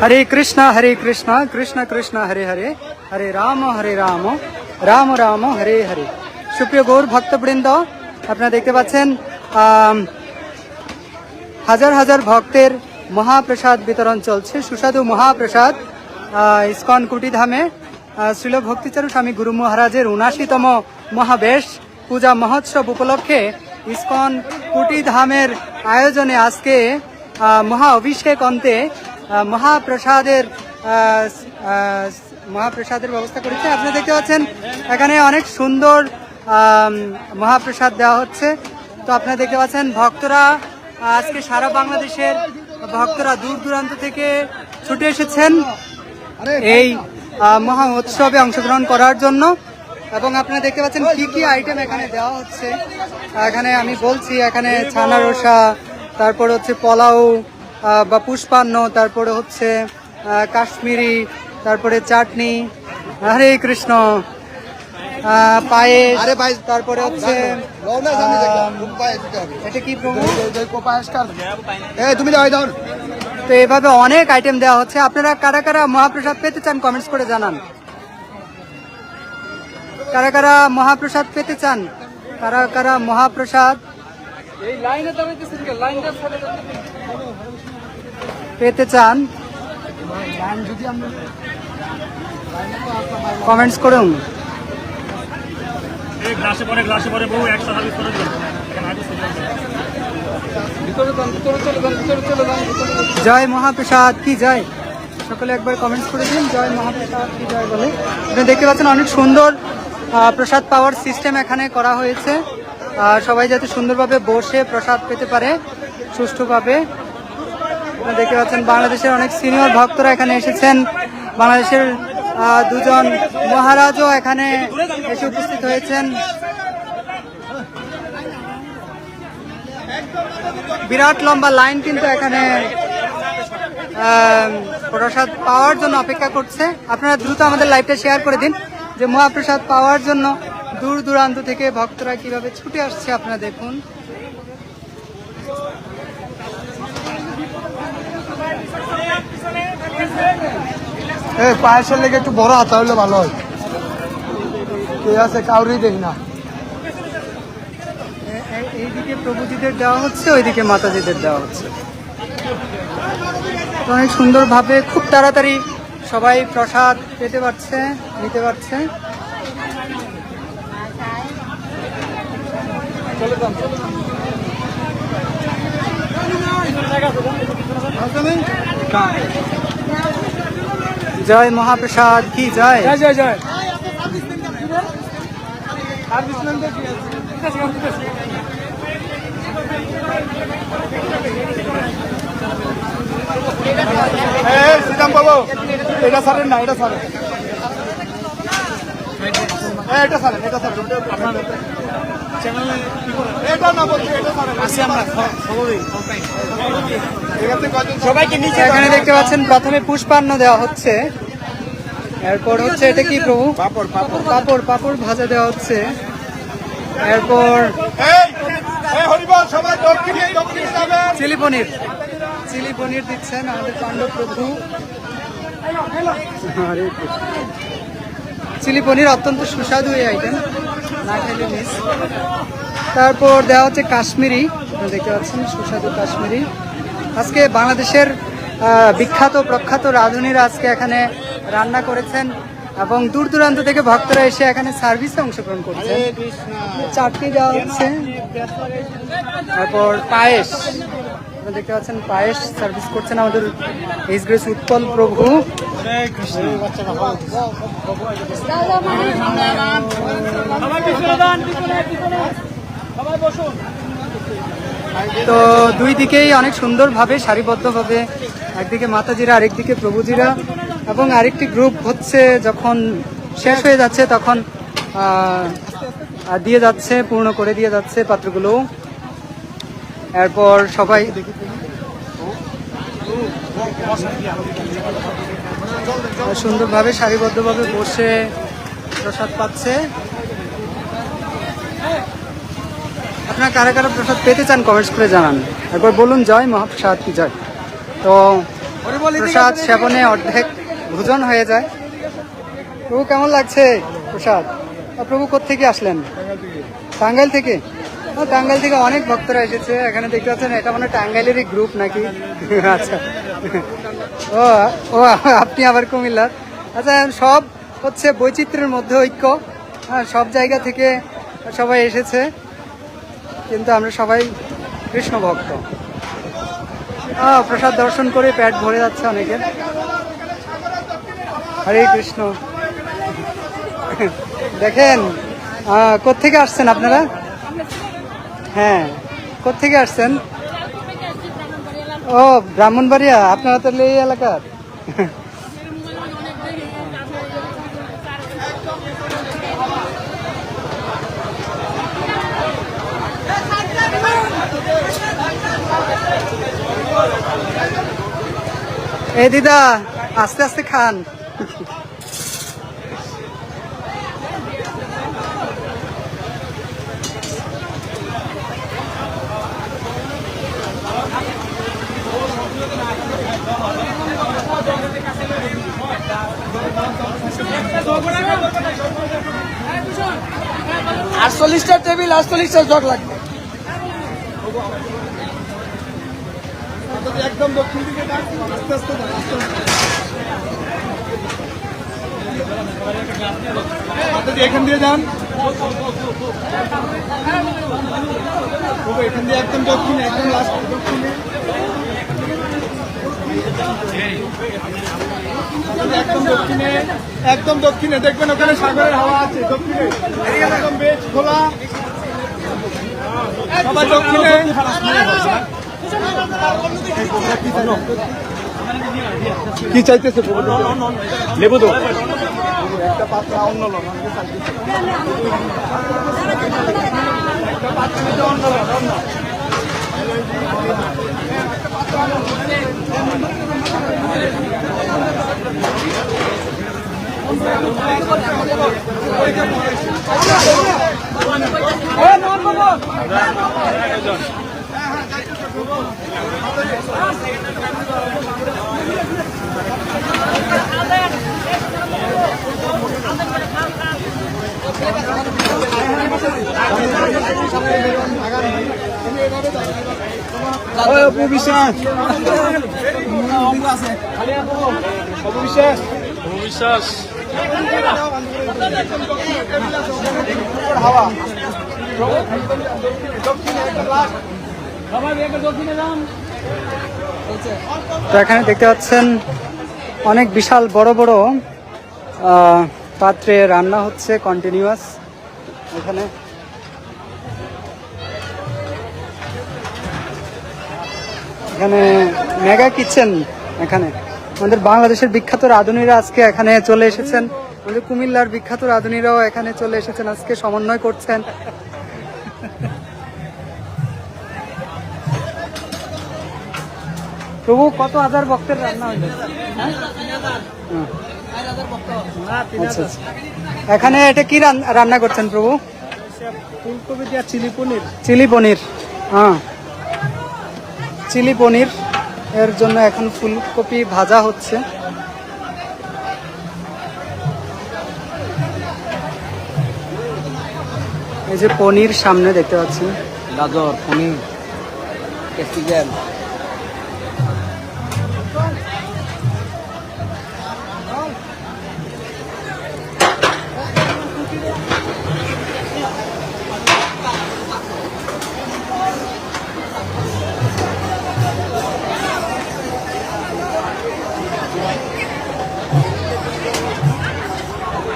হরে কৃষ্ণ হরে কৃষ্ণ কৃষ্ণ কৃষ্ণ, হরে হরে হরে রাম হরে রাম রাম রাম, হরে হরে। সুপ্রিয় গৌর ভক্তবৃন্দ, আপনারা দেখতে পাচ্ছেন হাজার হাজার ভক্তের মহাপ্রসাদ বিতরণ চলছে। সুস্বাদু মহাপ্রসাদ ইস্কন কুটিধামে শ্রীল ভক্তিচারু স্বামী গুরু মহারাজের উনাশিতম মহাবেশ পূজা মহোৎসব উপলক্ষে ইস্কন কুটিধামের আয়োজনে আজকে মহা অভিষেক অন্তে মহাপ্রসাদের মহাপ্রসাদের ব্যবস্থা করেছে। আপনি দেখতে পাচ্ছেন, এখানে অনেক সুন্দর মহাপ্রসাদ দেওয়া হচ্ছে। তো আপনারা দেখতে পাচ্ছেন, ভক্তরা আজকে সারা বাংলাদেশের ভক্তরা দূর দূরান্ত থেকে ছুটে এসেছেন এই মহা উৎসবে অংশগ্রহণ করার জন্য। এবং আপনারা দেখতে পাচ্ছেন, কি কি আইটেম এখানে দেওয়া হচ্ছে। এখানে আমি বলছি, এখানে ছানা রসা, তারপর হচ্ছে পোলাও বা পুষ্পান্ন তারপরে হচ্ছে কাশ্মীরি তারপরে চাটনি হরে কৃষ্ণ পায়েস আরে ভাই, তারপরে হচ্ছে এটা কি তুমি যাও দাও। তো এভাবে অনেক আইটেম দেওয়া হচ্ছে। আপনারা কারা কারা মহাপ্রসাদ পেতে চান কমেন্টস করে জানান। কারা কারা মহাপ্রসাদ পেতে চান? কারা কারা মহাপ্রসাদ? এই গ্লাসে পরে গ্লাসে পরে চান কমেন্টস হাবিস করে দিল এখানে হাবিস করে দিল। জয় মহাপ্রসাদ কি জয়? সকলে একবার কমেন্টস করে দিন জয় মহাপ্রসাদ কি জয় বলে। আপনি দেখতে পাচ্ছেন অনেক সুন্দর প্রসাদ পাওয়ার সিস্টেম এখানে করা হয়েছে। আর সবাই যাতে সুন্দরভাবে বসে প্রসাদ পেতে পারে সুষ্ঠুভাবে। দেখতে পাচ্ছেন বাংলাদেশের অনেক সিনিয়র ভক্তরা এখানে এসেছেন। বাংলাদেশের দুজন মহারাজও এখানে এসে উপস্থিত হয়েছেন। বিরাট লম্বা লাইন কিন্তু এখানে প্রসাদ পাওয়ার জন্য অপেক্ষা করছে। আপনারা দ্রুত আমাদের লাইভটা শেয়ার করে দিন যে মহাপ্রসাদ পাওয়ার জন্য দূর দূরান্ত থেকে ভক্তরা কীভাবে ছুটে আসছে আপনারা দেখুন। এই পায়েসের লেগে একটু বড় হাতা হলে ভালো হয়। কে আছে? কাউরি দেখি না। এ- এ- এইদিকে প্রভুজিদের দেওয়া হচ্ছে ওইদিকে মাতাজিদের দেওয়া হচ্ছে। তো অনেক সুন্দরভাবে খুব তাড়াতাড়ি সবাই প্রসাদ পেতে পারছে নিতে পারছে। জয় মহাপ্রসাদ কি জয়? জয় জয় শ্রীরাম বাবু এটা সারেন না এটা সারেন এই, এটা সারেন এটা সারেন আপনার এটা না বলছি এটা সারেন আমরা সবাইকে নিচে এখানে দেখতে পাচ্ছেন প্রথমে পুষ্পান্ন দেওয়া হচ্ছে। এরপর হচ্ছে এটা কি প্রভু? পাপড় পাপড়। পাপড় ভাজা দেওয়া হচ্ছে। এরপর চিলি পনির। চিলি পনির দিচ্ছেন আমাদের পাণ্ডব প্রভু। চিলি পনির অত্যন্ত সুস্বাদু এই আইটেম না খেলে মিস তারপর দেওয়া হচ্ছে কাশ্মীরি। দেখতে পাচ্ছেন সুস্বাদু কাশ্মীরি। আজকে বাংলাদেশের বিখ্যাত প্রখ্যাত রাঁধুনিরা আজকে এখানে রান্না করেছেন এবং দূর দূরান্ত থেকে ভক্তরা এসে এখানে সার্ভিসে অংশগ্রহণ করছে চাটনি দেওয়া হচ্ছে। তারপর পায়েস। আপনারা দেখতে পাচ্ছেন পায়েস সার্ভিস করছেন আমাদের এইচ গ্রেস উৎপল প্রভু। তো দুই দিকেই অনেক সুন্দরভাবে, সারিবদ্ধভাবে, একদিকে মাতাজিরা, আরেকদিকে প্রভুজিরা এবং আরেকটি গ্রুপ হচ্ছে যখন শেষ হয়ে যাচ্ছে তখন দিয়ে যাচ্ছে, পূর্ণ করে দিয়ে যাচ্ছে পাত্রগুলো। এরপর সবাই সুন্দরভাবে, সারিবদ্ধভাবে বসে প্রসাদ পাচ্ছে। আপনারা কারা কারা প্রসাদ পেতে চান কমেন্টস করে জানান। একবার বলুন জয় মহাপ্রসাদ কি জয়? তো প্রসাদ সেবনে অর্ধেক ভোজন হয়ে যায়। প্রভু কেমন লাগছে প্রসাদ? প্রভু কোথেকে আসলেন? টাঙ্গাইল থেকে। টাঙ্গাইল থেকে অনেক ভক্তরা এসেছে। এখানে দেখতে পাচ্ছেন এটা মানে টাঙ্গাইলেরই গ্রুপ নাকি? আচ্ছা। ও ও আপনি আবার কুমিল্লার। আচ্ছা সব হচ্ছে বৈচিত্র্যের মধ্যে ঐক্য। হ্যাঁ সব জায়গা থেকে সবাই এসেছে। কিন্তু আমরা সবাই কৃষ্ণ ভক্ত। প্রসাদ দর্শন করে প্যাট ভরে যাচ্ছে অনেকের হরে কৃষ্ণ। দেখেন আহ, কোত্থেকে আসছেন আপনারা? হ্যাঁ কোত্থেকে আসছেন? ও ব্রাহ্মণবাড়িয়া আপনারা তো এই এলাকার? এই দিদা আস্তে আস্তে খান। আটচল্লিশটা টেবিল আটচল্লিশটা জগ লাগবে। একদম দক্ষিণ দিকে আস্তে আস্তে আস্তে আস্তে। এখান দিয়ে যান এখান দিয়ে একদম দক্ষিণে, একদম লাস্ট দক্ষিণে। একদম দক্ষিণে একদম দক্ষিণে, দেখবেন ওখানে সাগরের হাওয়া আছে, দক্ষিণে। একদম বেশ খোলা। সবাই দক্ষিণে। কি চাইতেছে লেবু তো একটা পাত্র অন্য লোক আমাকে একটা পাত্র অন্য লোক, অন্য। অপু বিশ্বাস। অপু বিশ্বাস বিশ্বাস। হাওয়া। তো এখানে দেখতে পাচ্ছেন অনেক বিশাল বড় বড় পাত্রে রান্না হচ্ছে কন্টিনিউয়াস এখানে। এখানে মেগা কিচেন এখানে। আমাদের বাংলাদেশের বিখ্যাত রাঁধুনিরা আজকে এখানে চলে এসেছেন। আমাদের কুমিল্লার বিখ্যাত রাঁধুনিরাও এখানে চলে এসেছেন, আজকে সমন্বয় করছেন। প্রভু কত হাজার ভক্তের রান্না হইল হ্যাঁ? আচ্ছা, আচ্ছা। এখানে এটা কি রান- রান্না করছেন প্রভু? ফুলকপি দিয়া চিলি পনির। চিলি পনির হ্যাঁ। চিলি পনির এর জন্য এখন ফুলকপি ভাজা হচ্ছে। এই যে পনির সামনে দেখতে পাচ্ছি গাজর পনির ক্যাপসিকাম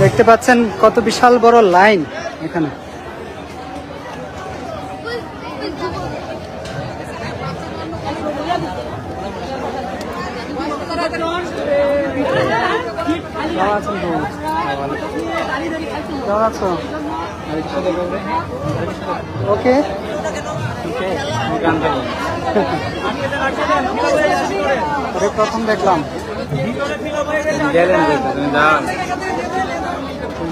দেখতে পাচ্ছেন কত বিশাল বড় লাইন এখানে। ওকে। প্রথম দেখলাম।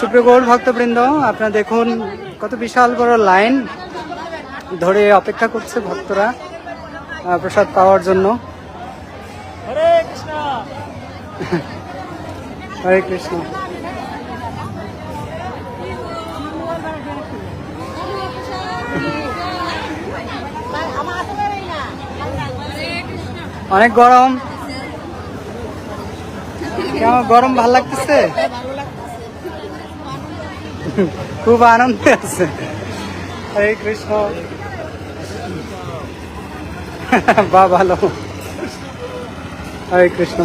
সুপ্রিয় গৌর ভক্তবৃন্দ আপনারা দেখুন কত বিশাল বড় লাইন ধরে অপেক্ষা করছে ভক্তরা প্রসাদ পাওয়ার জন্য। হরে কৃষ্ণ। অনেক গরম। কেমন গরম ভালো লাগতেছে? খুব আনন্দে আছে। হরে কৃষ্ণ। বা ভালো। হরে কৃষ্ণ।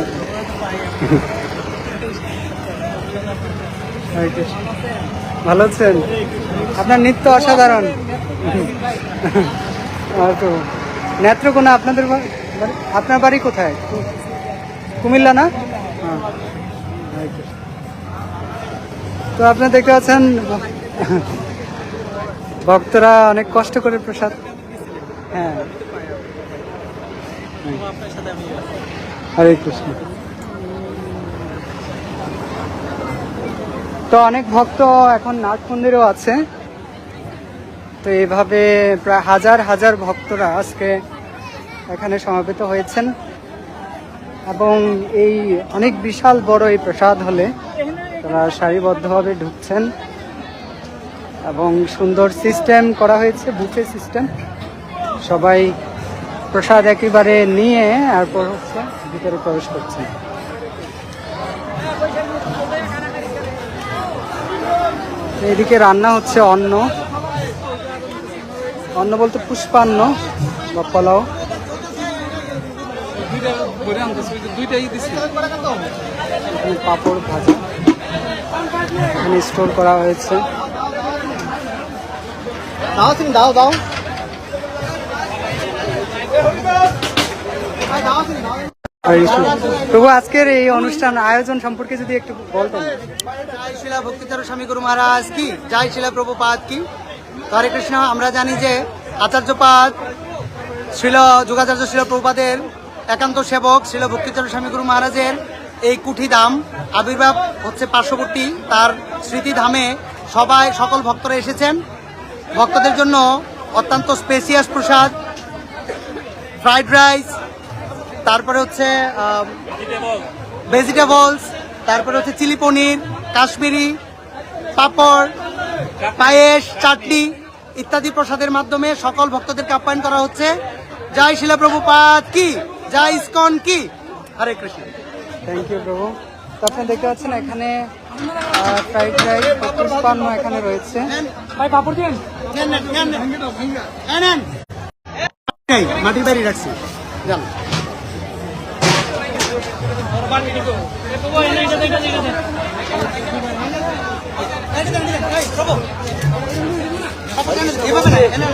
ভালো আছেন? আপনার নৃত্য অসাধারণ। তো নেত্রকোনা আপনাদের আপনার বাড়ি কোথায়? কুমিল্লা না? হ্যাঁ। তো আপনারা দেখতে পাচ্ছেন, ভক্তরা অনেক কষ্ট করে প্রসাদ হ্যাঁ। হরে কৃষ্ণ। তো অনেক ভক্ত এখন নাট মন্দিরেও আছে। তো এইভাবে প্রায় হাজার হাজার ভক্তরা আজকে এখানে সমাবেত হয়েছেন। এবং এই অনেক বিশাল বড় এই প্রসাদ হলে তারা সারিবদ্ধভাবে ঢুকছেন এবং সুন্দর সিস্টেম করা হয়েছে বুফে সিস্টেম। সবাই প্রসাদ একেবারে নিয়ে হচ্ছে ভিতরে প্রবেশ করছেন। এদিকে রান্না হচ্ছে অন্ন। অন্ন বলতে পুষ্পান্ন বা পোলাও। পাঁপড় ভাজা। এখানে স্টোর করা হয়েছে। দাও সিং দাও দাও। তবু আজকের এই অনুষ্ঠান আয়োজন সম্পর্কে যদি একটু বলতেন। জয় শিলা ভক্তিচর স্বামী গুরু মহারাজ কি? জয় শিলা প্রভুপাদ কি? হরে কৃষ্ণ আমরা জানি যে আচার্যপাদ শিল যোগাচার্য শিল প্রভুপাদের একান্ত সেবক শিল ভক্তিচর স্বামী গুরু মহারাজের এই কুঠি ধাম আবির্ভাব হচ্ছে পার্শ্ববর্তী, তার স্মৃতিধামে সবাই, সকল ভক্তরা এসেছেন। ভক্তদের জন্য অত্যন্ত স্পেসিয়াস প্রসাদ ফ্রাইড রাইস তারপরে হচ্ছে ভেজিটেবলস তারপরে হচ্ছে চিলি পনির, কাশ্মীরি পাপড়, পায়েস, চাটনি ইত্যাদি প্রসাদের মাধ্যমে সকল ভক্তদেরকে আপ্যায়ন করা হচ্ছে। জয় শিলা প্রভুপাত কি? জয় ইস্কন কি? হরে কৃষ্ণ। থ্যাংক ইউ প্রভু তো আপনি দেখতে পাচ্ছেন এখানে ফ্রাইড রাইস পুষ্পান্ন এখানে রয়েছে। ভাই পাপড় দিন মাটির বাড়ি রাখছি। জান এভাবে না।